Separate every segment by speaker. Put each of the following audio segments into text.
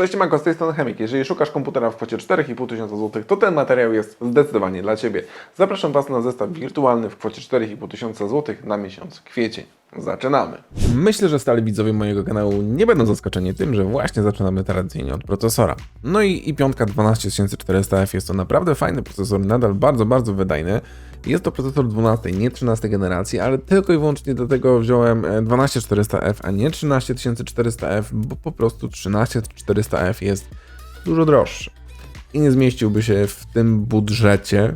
Speaker 1: Cześć, Manko, z tej strony Chemik. Jeżeli szukasz komputera w kwocie 4,5 tysiąca złotych, to ten materiał jest zdecydowanie dla Ciebie. Zapraszam Was na zestaw wirtualny w kwocie 4,5 tysiąca złotych na miesiąc kwiecień. Zaczynamy. Myślę, że stali widzowie mojego kanału nie będą zaskoczeni tym, że właśnie zaczynamy tradycyjnie od procesora. No i i piątka 12400F jest to naprawdę fajny procesor, nadal bardzo, bardzo wydajny. Jest to procesor 12, nie 13 generacji, ale tylko i wyłącznie do tego wziąłem e, 12400F, a nie 13400F, bo po prostu 13400F jest dużo droższy. I nie zmieściłby się w tym budżecie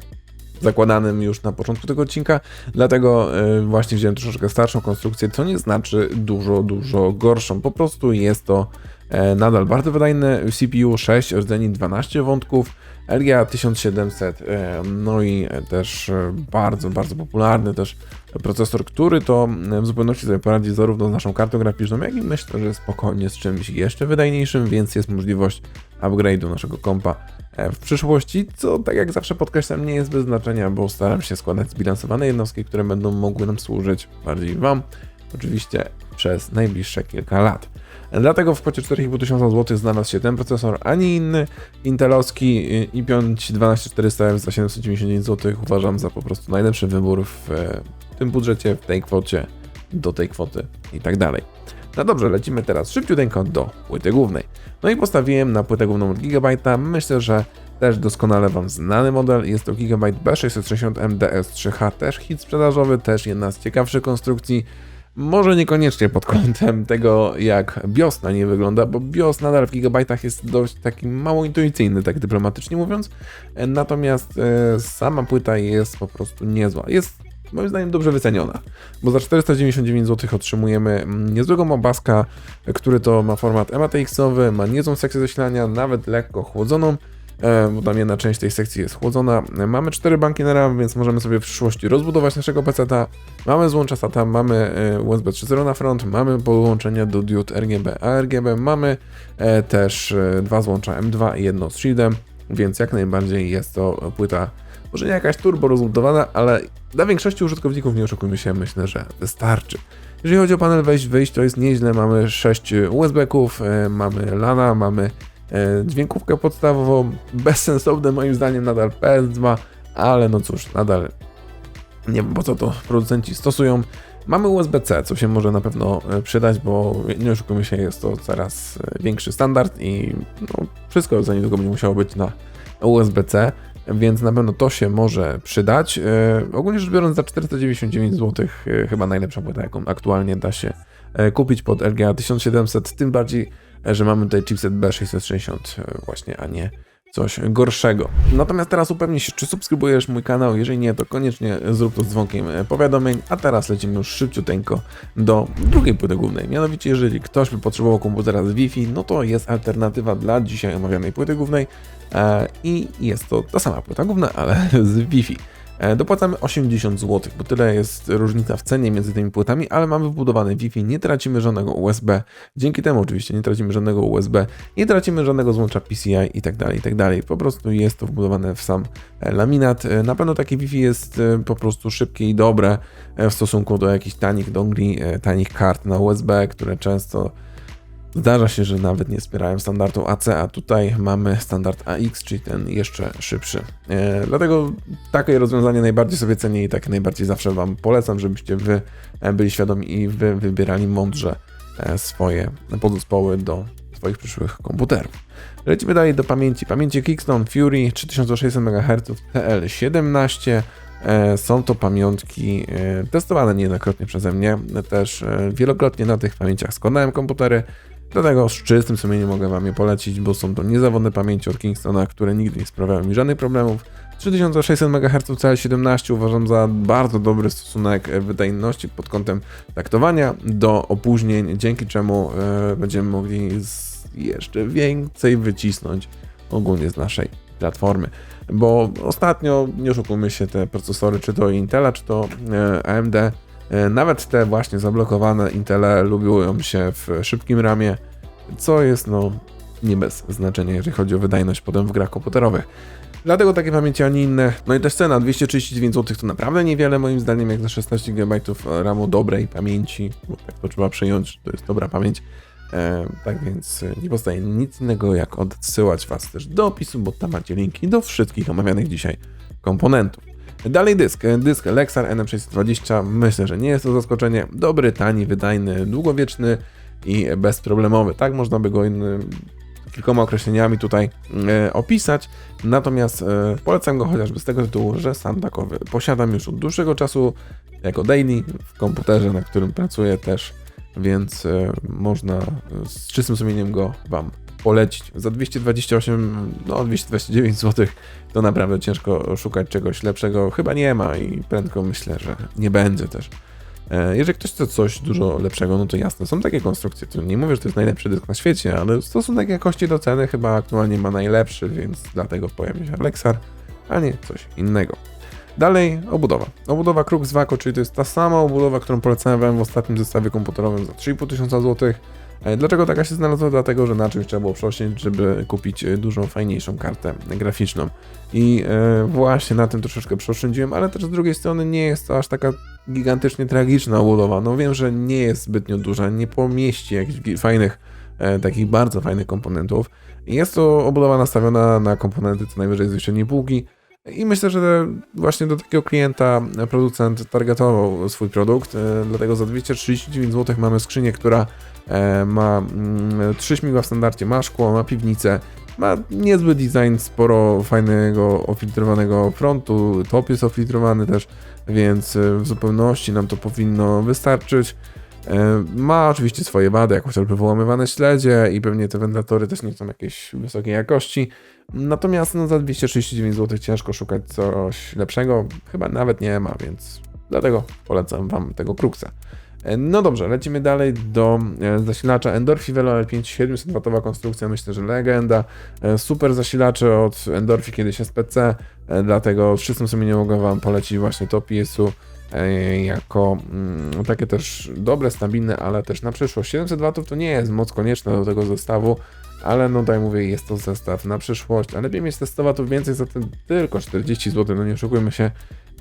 Speaker 1: zakładanym już na początku tego odcinka, dlatego e, właśnie wziąłem troszeczkę starszą konstrukcję, co nie znaczy dużo, dużo gorszą. Po prostu jest to e, nadal bardzo wydajny CPU 6 rdzeni 12 wątków, LGA 1700, e, no i e, też e, bardzo, bardzo popularny też procesor, który to e, w zupełności sobie poradzi zarówno z naszą kartą graficzną, jak i myślę, że spokojnie z czymś jeszcze wydajniejszym, więc jest możliwość upgrade'u naszego kompa e, w przyszłości, co tak jak zawsze podkreślam nie jest bez znaczenia, bo staram się składać zbilansowane jednostki, które będą mogły nam służyć bardziej Wam, oczywiście przez najbliższe kilka lat. Dlatego w kwocie 4,5 tysiąca złotych znalazł się ten procesor, a nie inny. Intelowski i5 12400F za 799 zł uważam za po prostu najlepszy wybór w e, tym budżecie, w tej kwocie, do tej kwoty i tak dalej. No dobrze, lecimy teraz szybciuteńko do płyty głównej. No i postawiłem na płytę główną od Gigabyte'a. Myślę, że też doskonale Wam znany model. Jest to Gigabyte B660 MDS3H, też hit sprzedażowy, też jedna z ciekawszych konstrukcji. Może niekoniecznie pod kątem tego, jak BIOS na niej wygląda, bo BIOS nadal w gigabajtach jest dość taki mało intuicyjny, tak dyplomatycznie mówiąc. Natomiast e, sama płyta jest po prostu niezła. Jest moim zdaniem dobrze wyceniona, bo za 499 zł otrzymujemy mm, niezłego mobaska, który to ma format MATX-owy, ma niezłą sekcję zasilania, nawet lekko chłodzoną, bo tam jedna część tej sekcji jest chłodzona. E, Mamy cztery banki na RAM, więc możemy sobie w przyszłości rozbudować naszego PC-ta. Mamy złącza SATA, mamy e, USB 3.0 na front, mamy połączenia do diod RGB, ARGB, mamy e, też e, dwa złącza M2 i jedno z shieldem, więc jak najbardziej jest to płyta może nie jakaś turbo rozbudowana, ale dla większości użytkowników, nie oszukujmy się, myślę, że wystarczy. Jeżeli chodzi o panel wejść, wyjść, to jest nieźle. Mamy 6 USB-ków, e, mamy LANa, mamy e, dźwiękówkę podstawową, bezsensowne moim zdaniem nadal PS2, ale no cóż, nadal nie wiem po co to producenci stosują. Mamy USB-C, co się może na pewno e, przydać, bo nie oszukujmy się, jest to coraz e, większy standard i no, wszystko za niedługo będzie musiało być na USB-C, więc na pewno to się może przydać. E, ogólnie rzecz biorąc, za 499 zł e, chyba najlepsza płyta, jaką aktualnie da się e, kupić pod LGA 1700, tym bardziej, e, że mamy tutaj chipset B660 e, właśnie, a nie coś gorszego. Natomiast teraz upewnij się, czy subskrybujesz mój kanał. Jeżeli nie, to koniecznie zrób to z dzwonkiem e, powiadomień. A teraz lecimy już szybciuteńko do drugiej płyty głównej. Mianowicie, jeżeli ktoś by potrzebował komputera z Wi-Fi, no to jest alternatywa dla dzisiaj omawianej płyty głównej e, i jest to ta sama płyta główna, ale z Wi-Fi. E, Dopłacamy 80 zł, bo tyle jest różnica w cenie między tymi płytami, ale mamy wbudowane Wi-Fi, nie tracimy żadnego USB. Dzięki temu oczywiście nie tracimy żadnego USB, nie tracimy żadnego złącza PCI i tak dalej, i tak. Po prostu jest to wbudowane w sam e, laminat. E, Na pewno takie Wi-Fi jest po prostu szybkie i dobre w stosunku do jakichś tanich dongli, tanich kart na USB, które często Zdarza się, że nawet nie wspierają standardu AC, a tutaj mamy standard AX, czyli ten jeszcze szybszy. E, dlatego takie rozwiązanie najbardziej sobie cenię i takie najbardziej zawsze Wam polecam, żebyście Wy e, byli świadomi i Wy wybierali mądrze e, swoje podzespoły do swoich przyszłych komputerów. Lecimy dalej do pamięci. Pamięci Kingston Fury 3600 MHz TL17. E, Są to pamiątki e, testowane niejednokrotnie przeze mnie. Też wielokrotnie na tych pamięciach składałem komputery. Dlatego z czystym sumieniem mogę Wam je polecić, bo są to niezawodne pamięci od Kingstona, które nigdy nie sprawiały mi żadnych problemów. 3600 MHz CL17 uważam za bardzo dobry stosunek e, wydajności pod kątem taktowania do opóźnień, dzięki czemu e, będziemy mogli jeszcze więcej wycisnąć ogólnie z naszej platformy. Bo ostatnio, nie oszukujmy się, te procesory, czy to Intela, czy to e, AMD, nawet te właśnie zablokowane Intele lubią się w szybkim ramie, co jest no nie bez znaczenia, jeżeli chodzi o wydajność potem w grach komputerowych. Dlatego takie pamięci, a nie inne. No i też cena 239 zł to naprawdę niewiele moim zdaniem, jak na 16 GB RAMu dobrej pamięci, bo tak to trzeba przyjąć, to jest dobra pamięć. E, tak więc e, nie pozostaje nic innego, jak odsyłać Was też do opisu, bo tam macie linki do wszystkich omawianych dzisiaj komponentów. Dalej dysk. Dysk Lexar NM620. Myślę, że nie jest to zaskoczenie. Dobry, tani, wydajny, długowieczny i bezproblemowy. Tak można by go innym, kilkoma określeniami tutaj e, opisać. Natomiast e, polecam go chociażby z tego tytułu, że sam takowy posiadam już od dłuższego czasu jako daily w komputerze, na którym pracuję też, więc e, można z czystym sumieniem go Wam polecić. Za 228, no 229 zł to naprawdę ciężko szukać czegoś lepszego. Chyba nie ma i prędko myślę, że nie będzie też. E, Jeżeli ktoś chce coś dużo lepszego, no to jasne, są takie konstrukcje. To nie mówię, że to jest najlepszy dysk na świecie, ale stosunek jakości do ceny chyba aktualnie ma najlepszy, więc dlatego pojawi się Lexar, a nie coś innego. Dalej obudowa. Obudowa Krux Waco, czyli to jest ta sama obudowa, którą polecałem wam w ostatnim zestawie komputerowym za 3500 zł. E, Dlaczego taka się znalazła? Dlatego, że na czymś trzeba było przeoszczędzić, żeby kupić e, dużą, fajniejszą kartę graficzną. I e, właśnie na tym troszeczkę przeoszczędziłem, ale też z drugiej strony nie jest to aż taka gigantycznie tragiczna obudowa. No wiem, że nie jest zbytnio duża, nie pomieści jakichś fajnych, takich bardzo fajnych komponentów. Jest to obudowa nastawiona na komponenty co najwyżej z średniej półki. I myślę, że właśnie do takiego klienta producent targetował swój produkt, e, dlatego za 239 zł mamy skrzynię, która e, ma mm, 3 śmigła w standardzie, ma szkło, ma piwnicę, ma niezły design, sporo fajnego ofiltrowanego frontu, top jest ofiltrowany też, więc e, w zupełności nam to powinno wystarczyć. E, Ma oczywiście swoje wady, jak chociażby wyłamywane śledzie i pewnie te wentylatory też nie są jakiejś wysokiej jakości. Natomiast no, za 239 zł ciężko szukać coś lepszego. Chyba nawet nie ma, więc dlatego polecam Wam tego Kruxa. E, No dobrze, lecimy dalej do e, zasilacza Endorphi Velo L5 700W konstrukcja, myślę, że legenda. Super zasilacze od Endorphi kiedyś SPC, dlatego z czystym sumieniem mogę Wam polecić właśnie to PSU jako mm, takie też dobre, stabilne, ale też na przyszłość. 700 W to nie jest moc konieczna do tego zestawu, ale no tak mówię, jest to zestaw na przyszłość, a lepiej mieć te 100 W więcej za ten tylko 40 zł, no nie oszukujmy się,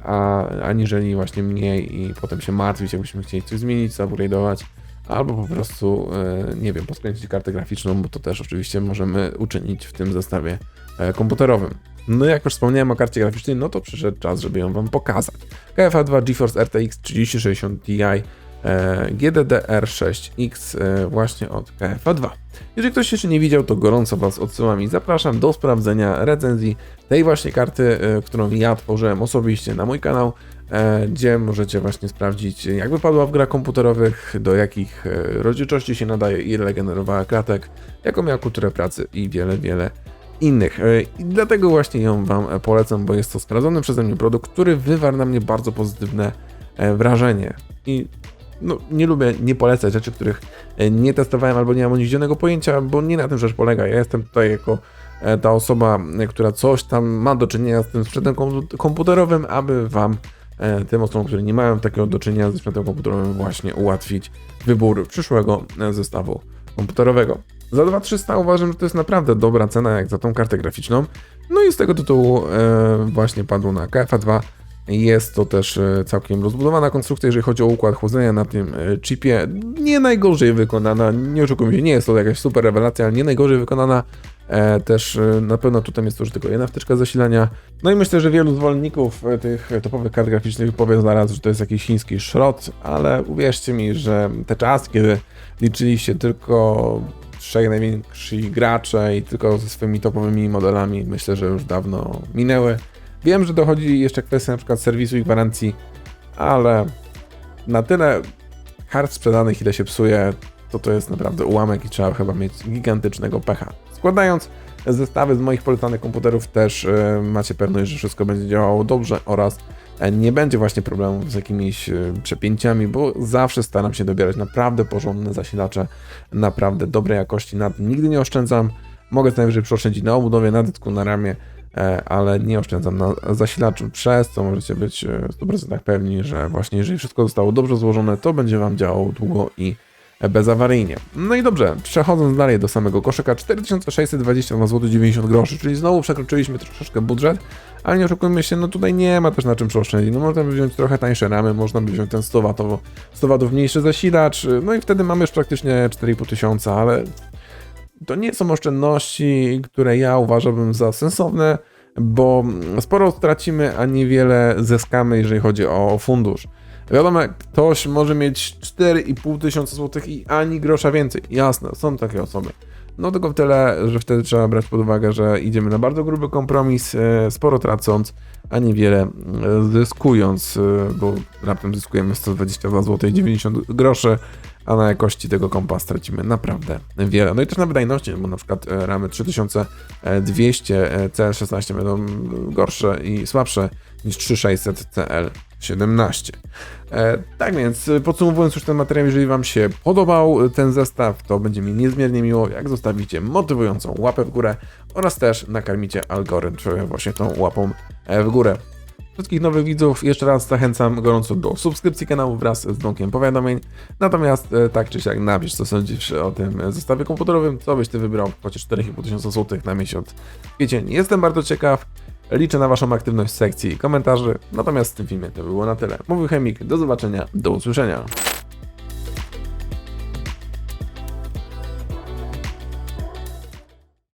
Speaker 1: a, aniżeli właśnie mniej i potem się martwić, jakbyśmy chcieli coś zmienić, upgrade'ować, albo po prostu, e, nie wiem, podkręcić kartę graficzną, bo to też oczywiście możemy uczynić w tym zestawie e, komputerowym. No jak już wspomniałem o karcie graficznej, no to przyszedł czas, żeby ją Wam pokazać. KFA 2 GeForce RTX 3060 Ti e, GDDR6X e, właśnie od KFA 2. Jeżeli ktoś jeszcze nie widział, to gorąco Was odsyłam i zapraszam do sprawdzenia recenzji tej właśnie karty, którą ja tworzyłem osobiście na mój kanał, gdzie możecie właśnie sprawdzić, jak wypadła w grach komputerowych, do jakich e, rozdzielczości się nadaje, ile generowała klatek, jaką miała kulturę pracy i wiele, wiele innych. E, I dlatego właśnie ją Wam e, polecam, bo jest to sprawdzony przeze mnie produkt, który wywarł na mnie bardzo pozytywne e, wrażenie. I no, nie lubię nie polecać rzeczy, których e, nie testowałem albo nie mam o nich zielonego pojęcia, bo nie na tym rzecz polega. Ja jestem tutaj jako e, ta osoba, e, która coś tam ma do czynienia z tym sprzętem kom- komputerowym, aby Wam, e, tym osobom, które nie mają takiego do czynienia ze sprzętem komputerowym, właśnie ułatwić wybór przyszłego e, zestawu komputerowego. Za 2300 uważam, że to jest naprawdę dobra cena jak za tą kartę graficzną. No i z tego tytułu e, właśnie padło na KFA 2. Jest to też e, całkiem rozbudowana konstrukcja, jeżeli chodzi o układ chłodzenia na tym e, chipie. Nie najgorzej wykonana, nie oszukujmy się, nie jest to jakaś super rewelacja, ale nie najgorzej wykonana. E, też e, na pewno tutaj jest że tylko jedna wtyczka zasilania. No i myślę, że wielu zwolenników e, tych topowych kart graficznych powie zaraz, że to jest jakiś chiński szrot, ale uwierzcie mi, że te czasy, kiedy liczyliście tylko trzech najwięksi gracze i tylko ze swoimi topowymi modelami, myślę, że już dawno minęły. Wiem, że dochodzi jeszcze kwestia na przykład serwisu i gwarancji, ale na tyle kart sprzedanych, ile się psuje, to to jest naprawdę ułamek i trzeba chyba mieć gigantycznego pecha. Składając zestawy z moich polecanych komputerów też e, macie pewność, że wszystko będzie działało dobrze oraz e, nie będzie właśnie problemów z jakimiś e, przepięciami, bo zawsze staram się dobierać naprawdę porządne zasilacze, naprawdę dobrej jakości, na tym nigdy nie oszczędzam. Mogę co najwyżej przeoszczędzić na obudowie, na dysku, na ramie, e, ale nie oszczędzam na zasilaczu, przez co możecie być w 100% pewni, że właśnie jeżeli wszystko zostało dobrze złożone, to będzie Wam działało długo i bezawaryjnie. No i dobrze, przechodząc dalej do samego koszyka, 4620 zł 90 groszy, czyli znowu przekroczyliśmy troszeczkę budżet, ale nie oszukujmy się, no tutaj nie ma też na czym przeoszczędzić. No można by wziąć trochę tańsze ramy, można by wziąć ten 100 watowo, 100 watów mniejszy zasilacz, no i wtedy mamy już praktycznie 4500, tysiąca, ale to nie są oszczędności, które ja uważałbym za sensowne, bo sporo stracimy, a niewiele zyskamy, jeżeli chodzi o fundusz. Wiadomo, ktoś może mieć 4,5 tysiąca złotych i ani grosza więcej. Jasne, są takie osoby. No tylko tyle, że wtedy trzeba brać pod uwagę, że idziemy na bardzo gruby kompromis, e, sporo tracąc, a niewiele e, zyskując, e, bo raptem zyskujemy 122 zł 90 groszy, a na jakości tego kompa stracimy naprawdę wiele. No i też na wydajności, no bo na przykład ramy 3200 CL16 będą gorsze i słabsze niż 3600 CL 17. E, tak więc, e, podsumowując już ten materiał, jeżeli Wam się podobał e, ten zestaw, to będzie mi niezmiernie miło, jak zostawicie motywującą łapę w górę oraz też nakarmicie algorytm właśnie tą łapą w górę. Wszystkich nowych widzów jeszcze raz zachęcam gorąco do subskrypcji kanału wraz z dzwonkiem powiadomień. Natomiast tak czy siak napisz co sądzisz o tym zestawie komputerowym, co byś Ty wybrał, chociaż 4,5 tysiąca złotych na miesiąc. Wiecie, jestem bardzo ciekaw liczę na Waszą aktywność w sekcji komentarzy. Natomiast w tym filmie to było na tyle. Mówił Chemik, do zobaczenia, do usłyszenia.